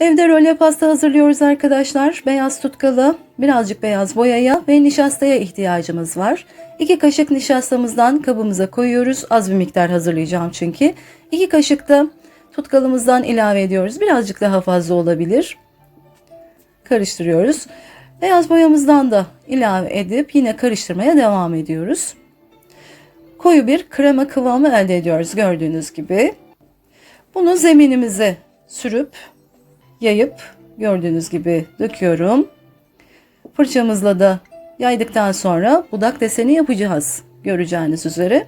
Evde role pasta hazırlıyoruz arkadaşlar. Beyaz tutkalı, birazcık beyaz boyaya ve nişastaya ihtiyacımız var. 2 kaşık nişastamızdan kabımıza koyuyoruz. Az bir miktar hazırlayacağım çünkü. 2 kaşık da tutkalımızdan ilave ediyoruz. Birazcık daha fazla olabilir. Karıştırıyoruz. Beyaz boyamızdan da ilave edip yine karıştırmaya devam ediyoruz. Koyu bir krema kıvamı elde ediyoruz gördüğünüz gibi. Bunu zeminimize sürüp yayıp gördüğünüz gibi döküyorum. Fırçamızla da yaydıktan sonra budak deseni yapacağız göreceğiniz üzere.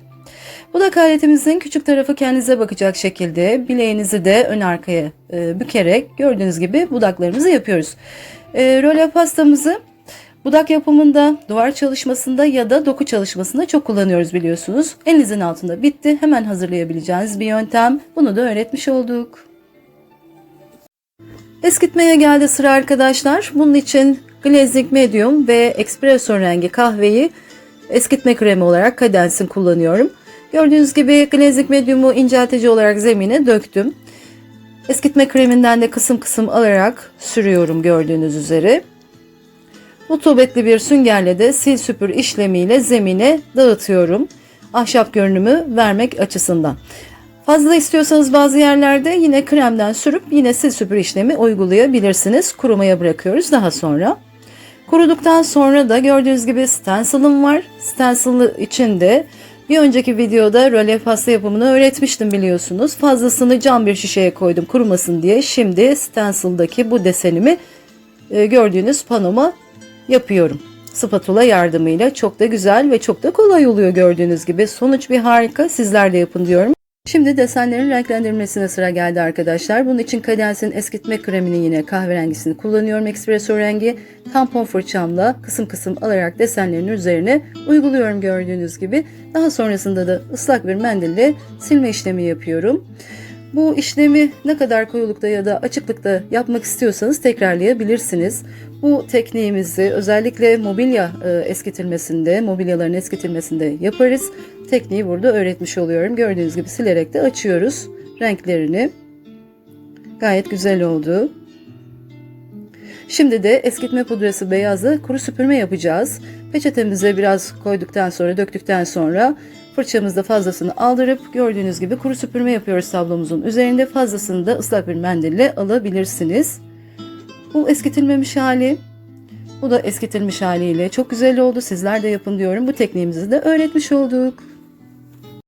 Budak aletimizin küçük tarafı kendinize bakacak şekilde bileğinizi de ön arkaya e, bükerek gördüğünüz gibi budaklarımızı yapıyoruz. E, role pastamızı budak yapımında, duvar çalışmasında ya da doku çalışmasında çok kullanıyoruz biliyorsunuz. Elinizin altında bitti. Hemen hazırlayabileceğiniz bir yöntem. Bunu da öğretmiş olduk. Eskitmeye geldi sıra arkadaşlar. Bunun için Glazing Medium ve Espresso rengi kahveyi eskitme kremi olarak Cadence'in kullanıyorum. Gördüğünüz gibi Glazing Medium'u inceltici olarak zemine döktüm. Eskitme kreminden de kısım kısım alarak sürüyorum gördüğünüz üzere. Rutubetli bir süngerle de sil süpür işlemiyle zemine dağıtıyorum. Ahşap görünümü vermek açısından. Fazla istiyorsanız bazı yerlerde yine kremden sürüp yine sil süpür işlemi uygulayabilirsiniz. Kurumaya bırakıyoruz daha sonra. Kuruduktan sonra da gördüğünüz gibi stencil'ım var. Stencil için de bir önceki videoda röle pasta yapımını öğretmiştim biliyorsunuz. Fazlasını cam bir şişeye koydum kurumasın diye. Şimdi stencil'daki bu desenimi e, gördüğünüz panoma yapıyorum. Spatula yardımıyla çok da güzel ve çok da kolay oluyor gördüğünüz gibi. Sonuç bir harika. Sizler de yapın diyorum. Şimdi desenlerin renklendirmesine sıra geldi arkadaşlar. Bunun için Cadence'in eskitme kremini yine kahverengisini kullanıyorum. Espresso rengi tampon fırçamla kısım kısım alarak desenlerin üzerine uyguluyorum gördüğünüz gibi. Daha sonrasında da ıslak bir mendille silme işlemi yapıyorum. Bu işlemi ne kadar koyulukta ya da açıklıkta yapmak istiyorsanız tekrarlayabilirsiniz. Bu tekniğimizi özellikle mobilya e, eskitilmesinde, mobilyaların eskitilmesinde yaparız. Tekniği burada öğretmiş oluyorum. Gördüğünüz gibi silerek de açıyoruz renklerini. Gayet güzel oldu. Şimdi de eskitme pudrası beyazı kuru süpürme yapacağız. Peçetemize biraz koyduktan sonra, döktükten sonra fırçamızda fazlasını aldırıp gördüğünüz gibi kuru süpürme yapıyoruz tablomuzun üzerinde. Fazlasını da ıslak bir mendille alabilirsiniz. Bu eskitilmemiş hali. Bu da eskitilmiş haliyle çok güzel oldu. Sizler de yapın diyorum. Bu tekniğimizi de öğretmiş olduk.